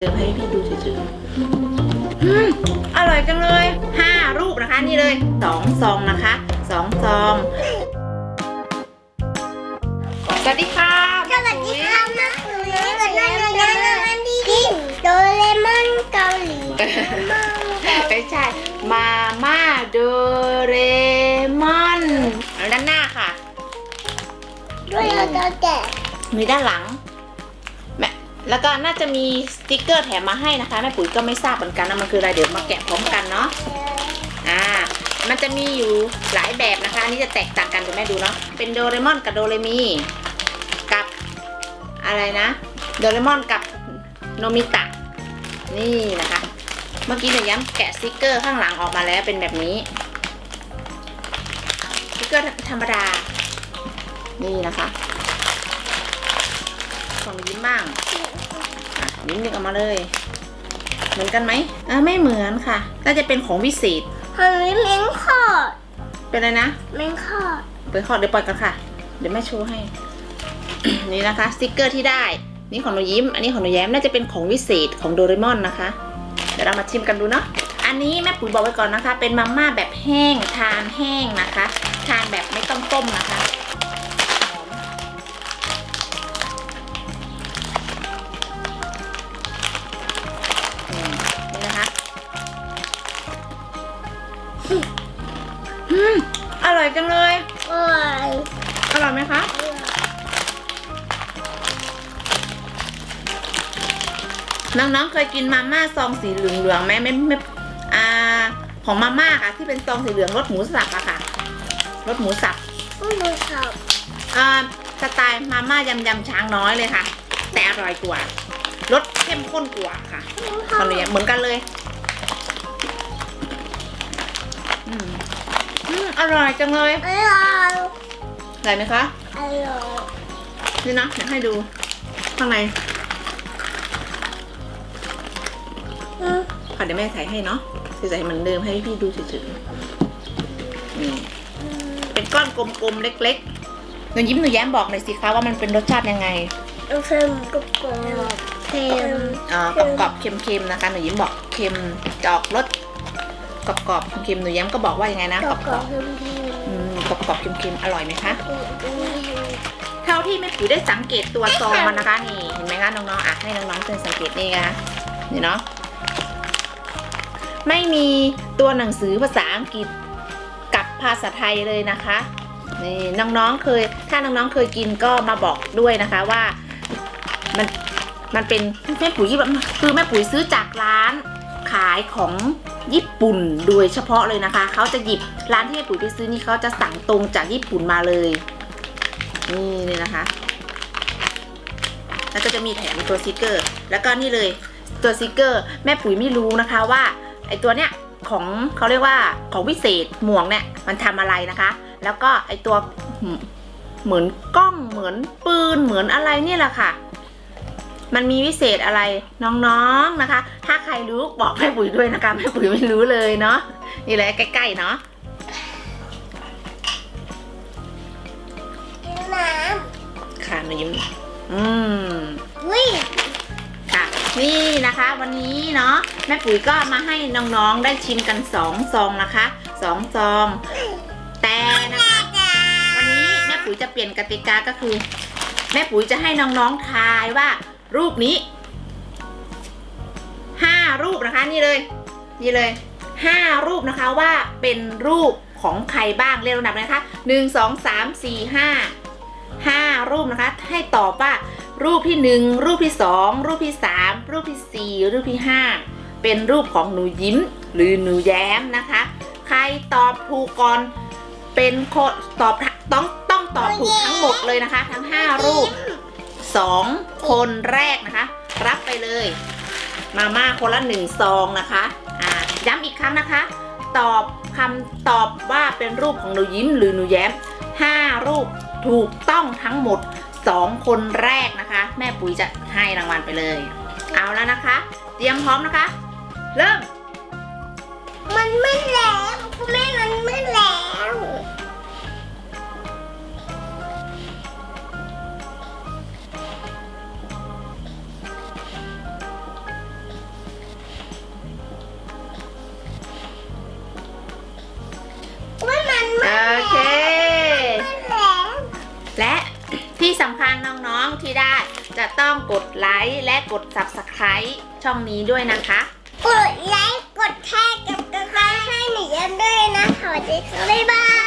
เดี๋ยวให้พี่ดูเฉยๆอืมอร่อยจังเลยห้ารูปนะคะนี่เลยสองซองนะคะสองซองสวัสดีค่ะสวัสดีค่ะมาหนูนี่วันนั้นวันนั้นวันที่กินโดเรมอนเกาหลีโดเรมอนเกาหลีไม่ใช่ มาม่าโดเรมอนด้านหน้าค่ะ ด้วยเราจะแกะมีด้านหลัง แล้วก็น่าจะมีสติกเกอร์แถมมาให้นะคะแม่ปุ๋ยก็ไม่ทราบเหมือนกันนะมันคืออะไรเดี๋ยวมาแกะพร้อมกันเนาะอ่ามันจะมีอยู่หลายแบบนะคะอันนี้จะแตกต่างกันเดี๋ยวแม่ดูเนาะเป็นโดเรมอนกับโดเรมีกับอะไรนะโดเรมอนกับโนมิตะนี่นะคะ เมื่อกี้หนูย้ำแกะสติกเกอร์ข้างหลังออกมาแล้วเป็นแบบนี้สติกเกอร์ธรรมดา นี่นะคะของยิ้มบ้าง ยิ้มดึงออกมาเลย เหมือนกันไหมอ่าไม่เหมือนค่ะ น่าจะเป็นของวิเศษเฮ้ยเม้งคอดเป็นอะไรนะเม้งคอดเปิดขอเดี๋ยวปล่อยกันค่ะ เดี๋ยวแม่โชว์ให้ นี่นะคะสติกเกอร์ที่ได้ นี่ของหนูยิ้ม อันนี้ของหนูแย้มน่าจะเป็นของวิเศษของโดเรมอนนะคะ เดี๋ยวเรามาชิมกันดูเนาะ อันนี้แม่ปุ๋ยบอกไว้ก่อนนะคะ เป็นมาม่าแบบแห้งทานแห้งนะคะ ทานแบบไม่ต้องต้มนะคะ อร่อยจังเลยโอ้ยอร่อยไหมคะน้องๆเคยกินมาม่าซองสีเหลืองๆไหมไม่ไม่อ่าของมาม่าค่ะ ที่เป็นซองสีเหลืองรสหมูสับอะค่ะรสหมูสับผู้ดูชอบอ่าสไตล์มาม่ายำยำช้างน้อยเลยค่ะ แต่อร่อยกว่ารสเข้มข้นกว่าค่ะเม้งคตออนดนี้เหมือนกันเลย อืม อืมอร่อยจังเลยอร่อยอร่อยไหมคะอร่อยนี่นะเดี๋ยวให้ดูข้างในอืมค่ะเดี๋ยวแม่ใส่ให้เนาะใส่เหมือนเดิมให้พี่ดูเฉยๆนี่เป็นก้อนกลมๆเล็กๆหนูยิ้มหนูแย้มบอกหน่อยสิคะว่ามันเป็นรสชาติยังไงเค็มกรุบกรอบเค็มอ่ากรอบๆเค็มๆนะคะหนูยิ้มบอกเค็มจะออกรส กรอบๆเค็มๆหนูแย้มก็บอกว่ายังไงนะกกรรออบบกรอบเค็มๆอืมกรอบๆเค็มๆอร่อยไหมคะๆเท่าที่แม่ปุ๋ยได้สังเกตตัวซองมันนะคะนี่เห็นไหมคะน้องๆอะให้น้องๆเพื่อนสังเกตนี่นะคะนี่เนาะไม่มีตัวหนังสือภาษาอังกฤษกับภาษาไทยเลยนะคะนี่น้องๆเคย ถ้าน้องๆเคยกินก็มาบอกด้วยนะคะว่ามันมันเป็นแม่ปุ๋ยแบบคือแม่ปุ๋ยซื้อจากร้านขายของญี่ปุ่นโดยเฉพาะเลยนะคะเขาจะหยิบร้านที่แม่ปุ๋ยไปซื้อนี่เขาจะสั่งตรงจากญี่ปุ่นมาเลย นี่เลยนะคะ แล้วก็จะมีแถมตัวสติกเกอร์ แล้วก็นี่เลยตัวสติกเกอร์ แม่ปุ๋ยไม่รู้นะคะว่าไอตัวเนี้ยของเขาเรียกว่าของวิเศษหมวกเนี่ยมันทำอะไรนะคะ แล้วก็ไอตัวเหมือนกล้องเหมือนปืนเหมือนอะไรนี่แหละค่ะ มันมีวิเศษอะไรน้องๆนะคะ ถ้าใครรู้บอกแม่ปุ๋ยด้วยนะคะแม่ปุ๋ยไม่รู้เลยเนาะนี่เลยใกล้ๆเนาะน้ค่ะหนูยิ้มอืมำวิ่งค่ะ นี่นะคะ วันนี้เนาะแม่ปุ๋ยก็มาให้น้องๆได้ชิมกันสองซองนะคะสองซอง แต่นะคะวันนี้แม่ปุ๋ยจะเปลี่ยนกติกาก็คือ แม่ปุ๋ยจะให้น้องๆทายว่า รูปนี้ห้ารูปนะคะนี่เลยนี่เลยห้ารูปนะคะว่าเป็นรูปของใครบ้างเรียงลำดับนะคะหนึ่งสองสามสี่ห้าห้ารูปนะคะ ให้ตอบว่ารูปที่หนึ่งรูปที่สองรูปที่สามรูปที่สี่รูปที่ห้าเป็นรูปของหนูยิ้มหรือหนูแย้มนะคะ ใครตอบถูกก่อนเป็นคนตอบต้องต้องตอบถูกทั้งหมดเลยนะคะ ทั้ง5รูป 2 คนแรกนะคะ รับไปเลย มาม่าคนละหนึ่งซองนะคะอ่าย้ำอีกครั้งนะคะ ตอบคำตอบว่าเป็นรูปของหนูยิ้มหรือหนูแย้ม 5 รูปถูกต้องทั้งหมด 2 คนแรกนะคะ แม่ปุ๋ยจะให้รางวัลไปเลย เอาแล้วนะคะ เตรียมพร้อมนะคะ เริ่ม มันไม่แล้วคุณแม่มันไม่แล้วและ ที่สำคัญน้องๆที่ได้จะต้องกดไลค์และกด subscribe ช่องนี้ด้วยนะคะ กดไลค์ กดแชร์กับกระต่ายให้หนูยันด้วยนะสวัสดีค่ะบ๊ายบาย